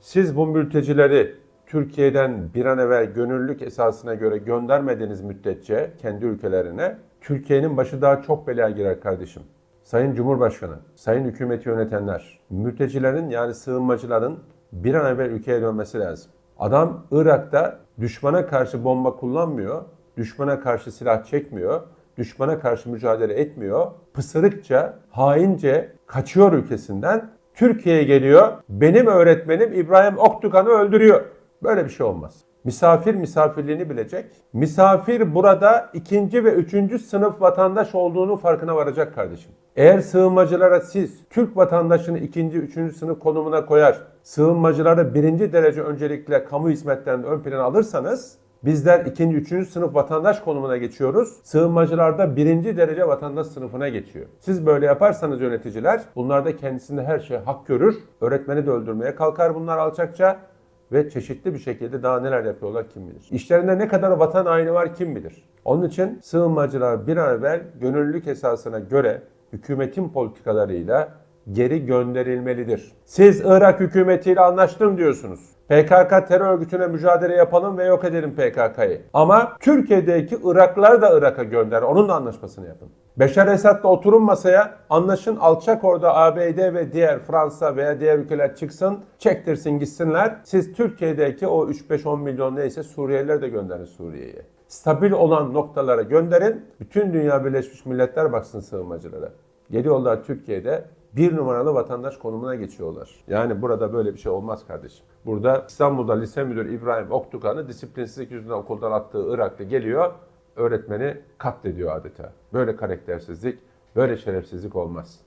Siz bu mültecileri Türkiye'den bir an evvel gönüllülük esasına göre göndermediğiniz müddetçe kendi ülkelerine Türkiye'nin başı daha çok belaya girer kardeşim. Sayın Cumhurbaşkanı, sayın hükümeti yönetenler, mültecilerin yani sığınmacıların bir an evvel ülkeye dönmesi lazım. Adam Irak'ta düşmana karşı bomba kullanmıyor, düşmana karşı silah çekmiyor, düşmana karşı mücadele etmiyor. Pısırıkça, haince kaçıyor ülkesinden. Türkiye'ye geliyor. Benim öğretmenim İbrahim Oktukan'ı öldürüyor. Böyle bir şey olmaz. Misafir misafirliğini bilecek. Misafir burada ikinci ve üçüncü sınıf vatandaş olduğunu farkına varacak kardeşim. Eğer sığınmacılara siz Türk vatandaşını ikinci, üçüncü sınıf konumuna koyar, sığınmacıları birinci derece öncelikle kamu hizmetlerinin ön plana alırsanız Bizler ikinci, üçüncü sınıf vatandaş konumuna geçiyoruz. Sığınmacılar da birinci derece vatandaş sınıfına geçiyor. Siz böyle yaparsanız yöneticiler, bunlar da kendisinde her şey hak görür. Öğretmeni de öldürmeye kalkar bunlar alçakça ve çeşitli bir şekilde daha neler yapıyorlar kim bilir. İşlerinde ne kadar vatan haini var kim bilir. Onun için sığınmacılar bir an evvel gönüllülük esasına göre hükümetin politikalarıyla geri gönderilmelidir. Siz Irak hükümetiyle anlaştım diyorsunuz. PKK terör örgütüne mücadele yapalım ve yok edelim PKK'yı. Ama Türkiye'deki Iraklıları da Irak'a gönder. Onun da anlaşmasını yapın. Beşar Esad'la oturun masaya, anlaşın alçak orada ABD ve diğer Fransa veya diğer ülkeler çıksın, çektirsin gitsinler. Siz Türkiye'deki o 3-5-10 milyon neyse Suriyelileri de gönderin Suriye'ye. Stabil olan noktalara gönderin. Bütün dünya Birleşmiş Milletler baksın sığınmacılara. Geliyorlar Türkiye'de bir numaralı vatandaş konumuna geçiyorlar. Yani burada böyle bir şey olmaz kardeşim. Burada İstanbul'da lise müdürü İbrahim Oktukan'ı disiplinsizlik yüzünden okuldan attığı Irak'ta geliyor, öğretmeni katlediyor adeta. Böyle karaktersizlik, böyle şerefsizlik olmaz.